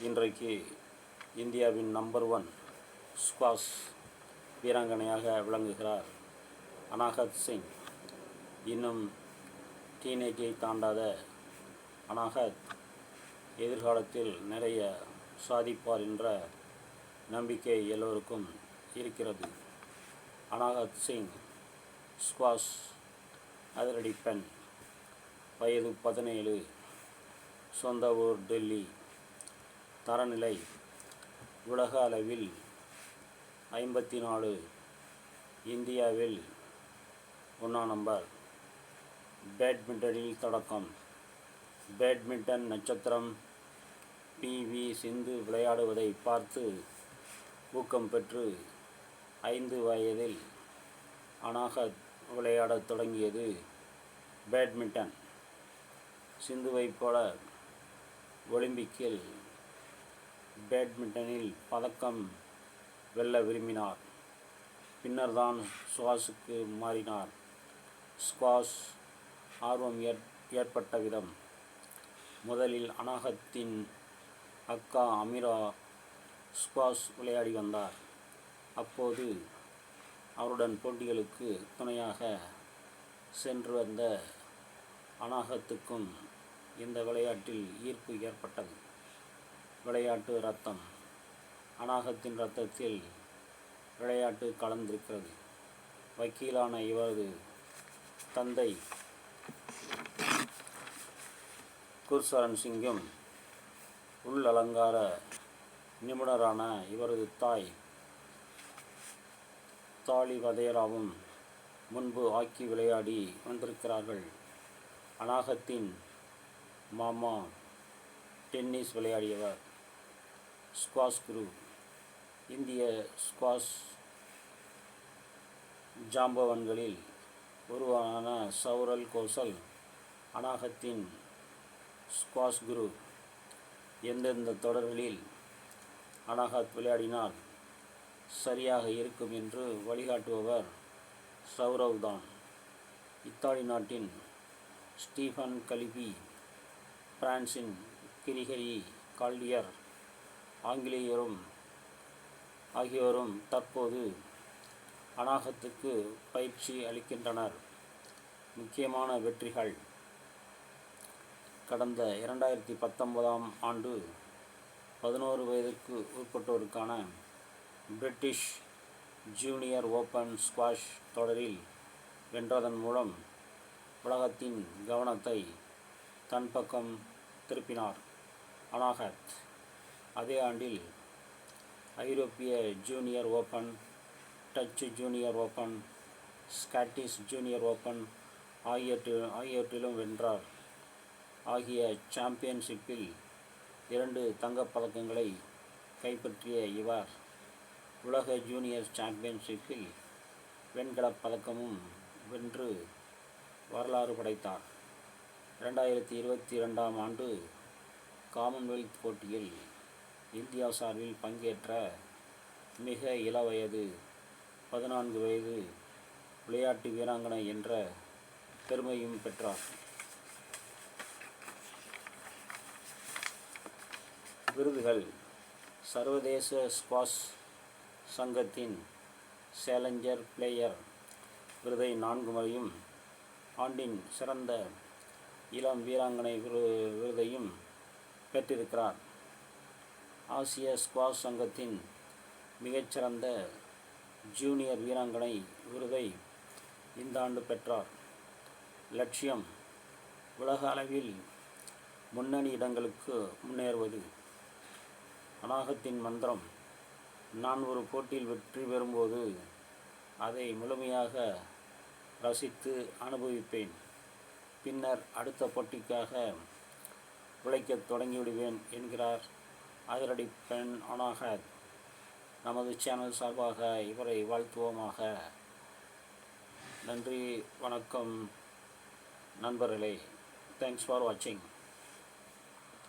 இன்றைக்கு இந்தியாவின் number one squash வீராங்கனையாக விளங்குகிறார் அனாகத் சிங். இன்னும் டீனேஜை தாண்டாத அனாகத் எதிர்காலத்தில் நிறைய சாதிப்பார் என்ற நம்பிக்கை எல்லோருக்கும் இருக்கிறது. அனாகத் சிங் ஸ்குவாஷ் அதிரடி பெண். வயது பதினேழு. சொந்த ஊர் டெல்லி. தரநிலை உலக அளவில் ஐம்பத்தி நாலு இந்தியாவில் ஒன்றாம் நம்பர். பேட்மிண்டனில் தொடக்கம். பேட்மிண்டன் நட்சத்திரம் பி. வி. சிந்து விளையாடுவதை பார்த்து ஊக்கம் பெற்று ஐந்து வயதில் அனாகத் விளையாடத் தொடங்கியது பேட்மிண்டன். சிந்துவைப் போல ஒலிம்பிக்கில் பேட்மிண்டனில் பதக்கம் வெல்ல விரும்பினார். பின்னர்தான் ஸ்குவாஷுக்கு மாறினார். ஸ்குவாஷ் ஆர்வம் ஏற் ஏற்பட்ட விதம். முதலில் அனாகத்தின் அக்கா அமீரா ஸ்குவாஷ் விளையாடி வந்தார். அப்போது அவருடன் போட்டிகளுக்கு துணையாக சென்று வந்த அனாகத்துக்கும் இந்த விளையாட்டில் ஈர்ப்பு ஏற்பட்டது. விளையாட்டு ரத்தம். அநாகத்தின் ரத்தத்தில் விளையாட்டு கலந்திருக்கிறது. வக்கீலான இவரது தந்தை குர்சரண் சிங்கும் உள் அலங்கார நிபுணரான இவரது தாய் தாலி வதையராவும் முன்பு ஹாக்கி விளையாடி வந்திருக்கிறார்கள். அநாகத்தின் மாமா டென்னிஸ் விளையாடியவர். ஸ்குவாஷ் குரு இந்திய ஸ்குவாஷ் ஜாம்பவன்களில் ஒருவரான சௌரல் கோசல் அனாகத்தின் ஸ்குவாஷ் குரு. எந்தெந்த தொடர்களில் அனாகத் விளையாடினால் சரியாக இருக்கும் என்று வழிகாட்டுபவர் சௌரவ் தான் இத்தாலி நாட்டின் ஸ்டீஃபன் கலிபி பிரான்சின் கிரிகரி கால்டியர். ஆங்கிலேயரும் ஆகியோரும் தற்போது அநாகத்துக்கு பயிற்சி அளிக்கின்றனர். முக்கியமான வெற்றிகள். கடந்த இரண்டாயிரத்தி பத்தொன்பதாம் ஆண்டு பதினோரு வயதுக்கு உட்பட்டோருக்கான பிரிட்டிஷ் ஜூனியர் ஓப்பன் ஸ்குவாஷ் தொடரில் வென்றதன் மூலம் உலகத்தின் கவனத்தை தன் பக்கம் திருப்பினார் அனாகத் அதே ஆண்டில் ஐரோப்பிய junior open Dutch junior open Scottish junior open ஆகியவற்றில் ஆகியவற்றிலும் வென்றார். ஆகிய சாம்பியன்ஷிப்பில் இரண்டு தங்கப்பதக்கங்களை கைப்பற்றிய இவர் உலக ஜூனியர் சாம்பியன்ஷிப்பில் வெண்கலப் பதக்கமும் வென்று வரலாறு படைத்தார். இரண்டாயிரத்தி இருபத்தி இரண்டாம் ஆண்டு காமன்வெல்த் போட்டியில் இந்தியா சார்பில் பங்கேற்ற மிக இளவயது பதினான்கு வயது விளையாட்டு வீராங்கனை என்ற பெருமையும் பெற்றார். விருதுகள் சர்வதேச ஸ்குவாஷ் சங்கத்தின் சேலஞ்சர் பிளேயர் விருதை நான்கு முறையும் ஆண்டின் சிறந்த இளம் வீராங்கனை விரு விருதையும் பெற்றிருக்கிறார். ஆசிய ஸ்குவாஷ் சங்கத்தின் மிகச்சிறந்த ஜூனியர் வீராங்கனை விருதை இந்த ஆண்டு பெற்றார். லட்சியம் உலக அளவில் முன்னணி இடங்களுக்கு முன்னேறுவது. அநாகத்தின் மந்திரம் நான் ஒரு போட்டியில் வெற்றி பெறும்போது அதை முழுமையாக ரசித்து அனுபவிப்பேன். பின்னர் அடுத்த போட்டிக்காக உழைக்கத் தொடங்கிவிடுவேன் என்கிறார் அதிரடி பெண் அனாகத் நமது சேனல் சார்பாக இவரை வாழ்த்துவோமாக. நன்றி வணக்கம் நண்பர்களே. தேங்க்ஸ் ஃபார் வாட்சிங்